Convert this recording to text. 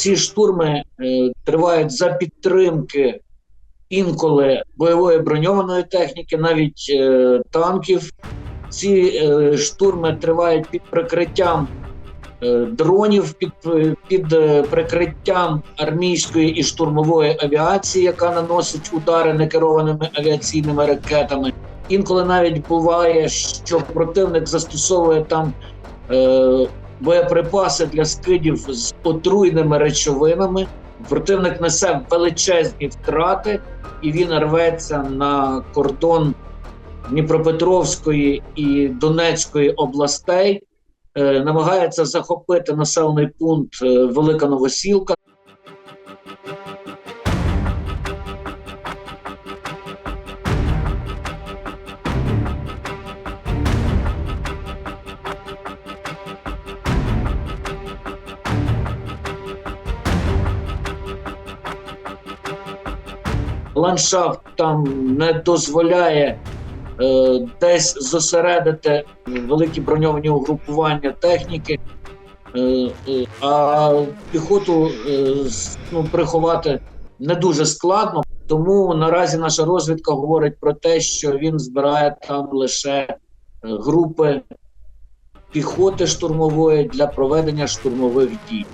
ці штурми е, тривають за підтримки інколи бойової броньованої техніки, навіть е, танків. Ці е, штурми тривають під прикриттям дронів, під, під прикриттям армійської і штурмової авіації, яка наносить удари некерованими авіаційними ракетами. Інколи навіть буває, що противник застосовує там боєприпаси для скидів з отруйними речовинами. Противник несе величезні втрати, і він рветься на кордон Дніпропетровської і Донецької областей, е, намагається захопити населений пункт е, Велика Новосілка. Ландшафт там не дозволяє е, десь зосередити великі броньовані угрупування техніки, е, е, а піхоту е, ну, приховати не дуже складно. Тому наразі наша розвідка говорить про те, що він збирає там лише е, групи піхоти штурмової для проведення штурмових дій.